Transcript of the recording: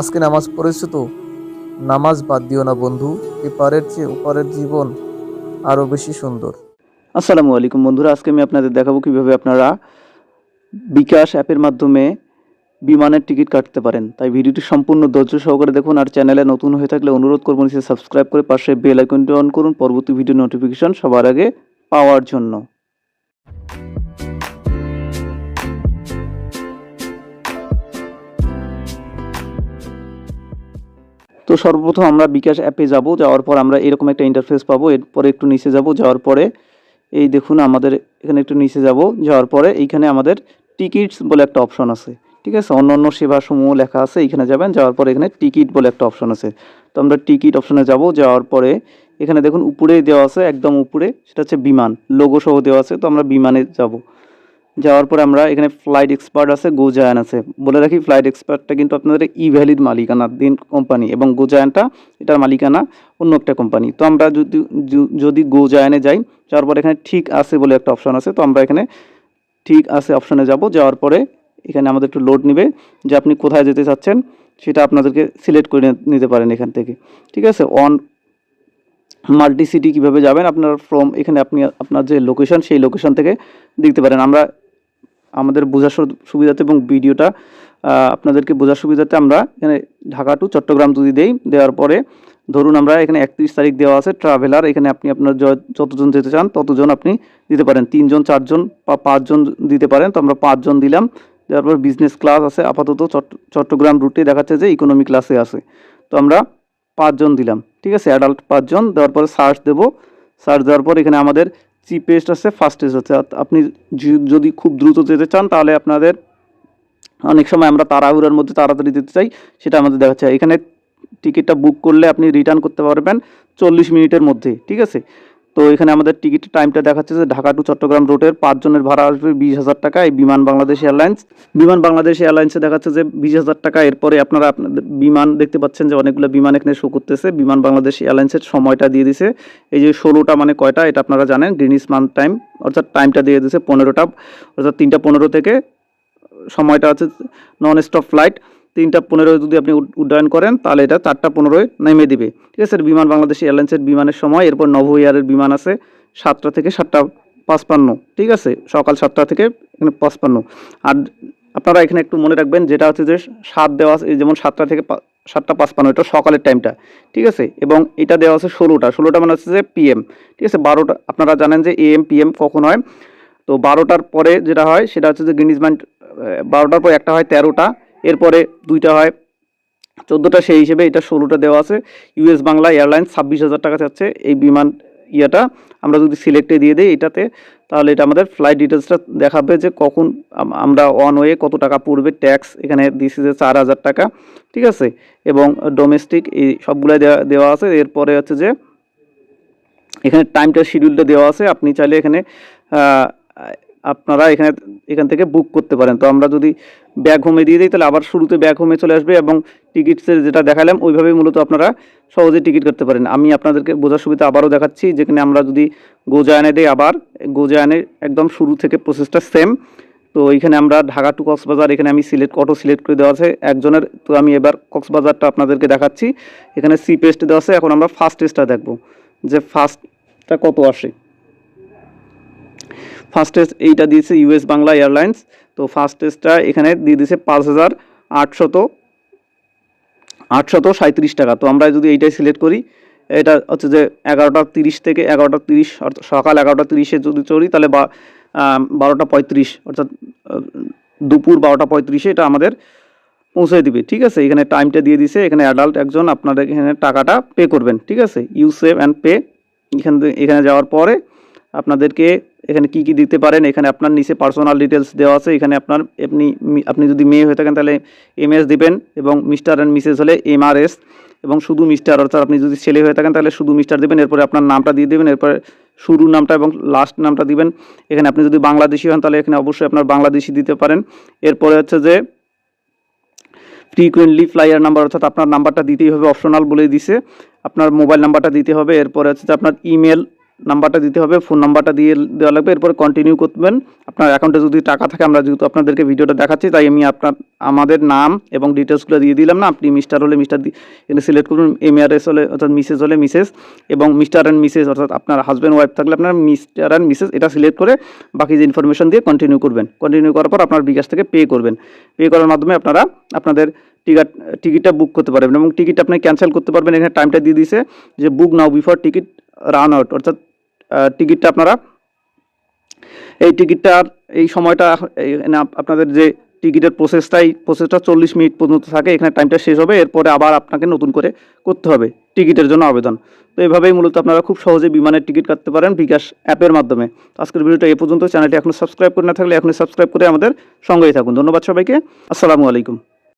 আজকে নামাজ পড়েছো তো? নামাজ বাদ দিও না বন্ধু, এপারের চেয়ে ওপারের জীবন আরও বেশি সুন্দর। আসসালামু আলাইকুম বন্ধুরা, আজকে আমি আপনাদের দেখাবো কীভাবে আপনারা বিকাশ অ্যাপের মাধ্যমে বিমানের টিকিট কাটতে পারেন। তাই ভিডিওটি সম্পূর্ণ ধৈর্য সহকারে দেখুন আর চ্যানেলে নতুন হয়ে থাকলে অনুরোধ করব নিচে সাবস্ক্রাইব করে পাশে বেল আইকনটি অন করুন, পরবর্তী ভিডিও নোটিফিকেশন সবার আগে পাওয়ার জন্য। তো সর্বপ্রথম আমরা বিকাশ অ্যাপে যাব, যাওয়ার পর আমরা এরকম একটা ইন্টারফেস পাবো, এরপরে একটু নিচে যাব, যাওয়ার পরে, এই দেখুন আমাদের এখানে একটু নিচে যাব, যাওয়ার পরে এইখানে আমাদের টিকিটস বলে একটা অপশন আছে, ঠিক আছে? অন্য অন্য সেবাসমূহ লেখা আছে, এইখানে যাবেন, যাওয়ার পরে এখানে টিকিট বলে একটা অপশন আছে। তো আমরা টিকিট অপশনে যাব, যাওয়ার পরে এখানে দেখুন উপরে দেওয়া আছে, একদম উপরে, সেটা হচ্ছে বিমান লোগো সহ দেওয়া আছে, তো আমরা বিমানে যাব। যাওয়ার পরে আমরা এখানে ফ্লাইট এক্সপার্ট আছে গোজায়ান আছে। বলে রাখি ফ্লাইট এক্সপার্টটা কিন্তু আপনাদের ই ভ্যালিড মালিকানা দিন কোম্পানি এবং গোজায়ানটা এটার মালিকানা অন্য একটা কোম্পানি তো আমরা যদি যদি গোজায়ানে যাই, যাওয়ার পরে এখানে ঠিক আছে বলে একটা অপশন আছে। তো আমরা এখানে ঠিক আছে অপশনে যাব। যাওয়ার পরে এখানে আমাদের একটু লোড নেবে যে আপনি কোথায় যেতে চাচ্ছেন, সেটা আপনাদেরকে সিলেক্ট করে নিতে পারেন এখান থেকে। ঠিক আছে? অন মাল্টি সিটি কীভাবে যাবেন, আপনার ফ্রম এখানে আপনি, আপনার যে লোকেশন সেই লোকেশন থেকে দেখতে পারেন। আমরা আমাদের বোঝার সুবিধাতে এবং ভিডিওটা আপনাদেরকে বোঝার সুবিধাতে আমরা এখানে ঢাকা টু চট্টগ্রাম যদি দেই, দেওয়ার পরে ধরুন আমরা এখানে একত্রিশ তারিখ দেওয়া আছে ট্রাভেলার এখানে আপনি আপনার যতজন যেতে চান, ততজন আপনি দিতে পারেন। তিনজন, চারজন বা পাঁচজন দিতে পারেন, তো আমরা পাঁচজন দিলাম। দেওয়ার পর বিজনেস ক্লাস আছে, আপাতত চট্ট- চট্টগ্রাম রুটে দেখাচ্ছে যে ইকোনমি ক্লাসে আছে। তো আমরা পাঁচজন দিলাম, ঠিক আছে? অ্যাডাল্ট পাঁচজন, দেওয়ার পরে সার্চ দেবো। সার্চ দেওয়ার পর এখানে আমাদের চিপেস্ট আছে ফাস্টেস্ট আছে আপনি যদি খুব দ্রুত যেতে চান, তাহলে আপনাদের অনেক সময় আমরা তাড়াহুড়ার মধ্যে তাড়াতাড়ি যেতে চাই, সেটা আমাদের দেখা যায় এখানে টিকিটটা বুক করলে আপনি রিটার্ন করতে পারবেন চল্লিশ মিনিটের মধ্যে, ঠিক আছে? তো এখানে আমাদের টিকিট টাইমটা দেখাচ্ছে যে ঢাকা টু চট্টগ্রাম রুটের পাঁচজনের ভাড়া আসবে বিশ হাজার টাকা এই বিমান বাংলাদেশ এয়ারলাইন্স বিমান বাংলাদেশ এয়ারলাইন্সে দেখাচ্ছে যে বিশ হাজার টাকা, এরপরে আপনারা আপনাদের বিমান দেখতে পাচ্ছেন যে অনেকগুলো বিমান এখানে শো করতেছে। বিমান বাংলাদেশ এয়ারলাইন্সের সময়টা দিয়ে দিছে। এই যে ষোলোটা মানে কয়টা, এটা আপনারা জানেন। গ্রিনিস মান্থ টাইম অর্থাৎ টাইমটা দিয়ে দিছে পনেরোটা। অর্থাৎ তিনটা পনেরো থেকে, সময়টা আছে নন স্টপ ফ্লাইট তিনটা পনেরোয় যদি আপনি উড- উড্ডয়ন করেন, তাহলে এটা চারটা পনেরোয় নেমে দিবে। ঠিক আছে বিমান বাংলাদেশ এয়ারলাইন্সের বিমানের সময়, এরপর নভ এয়ারের বিমান আছে সাতটা থেকে সাতটা পাঁচপান্ন। ঠিক আছে, সকাল সাতটা থেকে এখানে পাঁচপান্ন। আর আপনারা এখানে একটু মনে রাখবেন, যেটা হচ্ছে যে সাত দেওয়া আছে যেমন সাতটা থেকে সাতটা পাঁচপান্ন, এটা সকালের টাইমটা। ঠিক আছে, এবং এটা দেওয়া আছে ষোলোটা। ষোলোটা মানে হচ্ছে যে পিএম। ঠিক আছে, বারোটা, আপনারা জানেন যে এএম, পিএম কখন হয়? তো বারোটার পরে যেটা হয়, সেটা হচ্ছে যে গ্রিনিজম্যান্ট বারোটার পর একটা হয় তেরোটা। এরপরে দুইটা হয়, চোদ্দোটা সেই হিসেবে এটা ষোলোটা দেওয়া আছে। ইউএস বাংলা এয়ারলাইন্স ছাব্বিশ হাজার টাকা চাচ্ছে এই বিমান ইয়েটা। আমরা যদি সিলেক্টে দিয়ে দিই এটাতে, তাহলে এটা আমাদের ফ্লাইট ডিটেলসটা দেখাবে যে কখন আমরা ওয়ান ওয়ে কত টাকা পড়বে ট্যাক্স এখানে দিছে যে চার হাজার টাকা, ঠিক আছে? এবং ডোমেস্টিক এই সবগুলাই দেওয়া আছে। এরপরে হচ্ছে যে, এখানে টাইমটা শিডিউলটা দেওয়া আছে। আপনি চাইলে এখানে আপনারা এখানে এখান থেকে বুক করতে পারেন। তো আমরা যদি ব্যাক হোমে দিয়ে দিই, তাহলে আবার শুরুতে ব্যাক হোমে চলে আসবে এবং টিকিটসের যেটা দেখালাম, ওইভাবেই মূলত আপনারা সহজে টিকিট করতে পারেন। আমি আপনাদেরকে বোঝার সুবিধা আবারও দেখাচ্ছি, যেখানে আমরা যদি গোজায়ানে দিই আবার গোজায়ানে একদম শুরু থেকে প্রসেসটা সেম তো এইখানে আমরা ঢাকা টু কক্সবাজার, এখানে আমি সিলেক্ট অটো সিলেক্ট করে দেওয়া আছে একজনের। তো আমি এবার কক্সবাজারটা আপনাদেরকে দেখাচ্ছি। এখানে সি পেস্ট দেওয়া আছে, এখন আমরা ফার্স্ট টেস্টটা দেখব যে ফার্স্টটা কত আসে। ফার্স্ট টেস্ট এইটা দিয়েছে ইউএস বাংলা এয়ারলাইন্স। তো ফার্স্ট টেস্টটা এখানে দিয়ে দিয়েছে পাঁচ হাজার আটশত আটশত সাঁত্রিশ টাকা। তো আমরা যদি এইটাই সিলেক্ট করি, এটা হচ্ছে যে এগারোটা তিরিশ থেকে এগারোটা তিরিশ অর্থাৎ সকাল এগারোটা তিরিশে যদি চড়ি, তাহলে বা বারোটা পঁয়ত্রিশ, অর্থাৎ দুপুর বারোটা পঁয়ত্রিশে এটা আমাদের পৌঁছে দিবে, ঠিক আছে? এখানে টাইমটা দিয়ে দিছে এখানে অ্যাডাল্ট একজন আপনাদের এখানে টাকাটা পে করবেন, ঠিক আছে? ইউ সেভ অ্যান্ড পে, এখান এখানে যাওয়ার পরে আপনাদেরকে এখানে কি কি দিতে পারেন? এখানে আপনার নিচে পার্সোনাল ডিটেলস দেওয়া আছে। এখানে আপনার আপনি আপনি যদি মেয়ে হয়ে থাকেন তাহলে এম এস দিবেন এবং মিস্টার অ্যান্ড মিসেস হলে এম আর এস এবং শুধু মিস্টার অর্থাৎ আপনি যদি ছেলে হয়ে থাকেন তাহলে শুধু মিস্টার দিবেন। এরপরে আপনার নামটা দিয়ে দেবেন। এরপরে শুরুর নামটা এবং লাস্ট নামটা দিবেন। এখানে আপনি যদি বাংলাদেশি হন তাহলে এখানে অবশ্যই আপনার বাংলাদেশি দিতে পারেন। এরপরে হচ্ছে যে ফ্রিকুয়েন্টলি ফ্লাইয়ার নাম্বার অর্থাৎ আপনার নাম্বারটা দিতেই হবে। অপশনাল বলে দিছে। আপনার মোবাইল নাম্বারটা দিতে হবে। এরপরে হচ্ছে যে আপনার ইমেল নাম্বারটা দিতে হবে, ফোন নাম্বারটা দিয়ে দেওয়া লাগবে। এরপরে কন্টিনিউ করবেন। আপনার অ্যাকাউন্টে যদি টাকা থাকে, আমরা যেহেতু আপনাদেরকে ভিডিওটা দেখাচ্ছি, তাই আমি আপনার, আমাদের নাম এবং ডিটেলসগুলো দিয়ে দিলাম না। আপনি মিস্টার হলে মিস্টার এখানে সিলেক্ট করুন এম আর হলে, অর্থাৎ মিসেস হলে মিসেস এবং মিস্টার অ্যান্ড মিসেস অর্থাৎ আপনার হাজব্যান্ড ওয়াইফ থাকলে আপনার মিস্টার অ্যান্ড মিসেস এটা সিলেক্ট করে বাকি যে ইনফরমেশন দিয়ে কন্টিনিউ করবেন। কন্টিনিউ করার পর আপনার বিকাশ থেকে পে করবেন। পে করার মাধ্যমে আপনারা আপনাদের টিকিট টিকিটটা বুক করতে পারবেন এবং টিকিট আপনি ক্যান্সেল করতে পারবেন। এখানে টাইমটা দিয়ে দিয়েছে যে book now before ticket run out অর্থাৎ টিকিটটা আপনারা, এই টিকিটটার এই সময়টা আপনাদের যে টিকিটের প্রসেসটাই প্রসেসটা চল্লিশ মিনিট পর্যন্ত থাকে, এখানে টাইমটা শেষ হবে, এরপরে আবার আপনাকে নতুন করে করতে হবে টিকিটের জন্য আবেদন। তো এভাবেই মূলত আপনারা খুব সহজে বিমানের টিকিট কাটতে পারেন বিকাশ অ্যাপের মাধ্যমে। আজকের ভিডিওটা এই পর্যন্ত, চ্যানেলটি এখনও সাবস্ক্রাইব করে না থাকলে এখনই সাবস্ক্রাইব করে আমাদের সঙ্গেই থাকুন। ধন্যবাদ সবাইকে, আসসালামু আলাইকুম।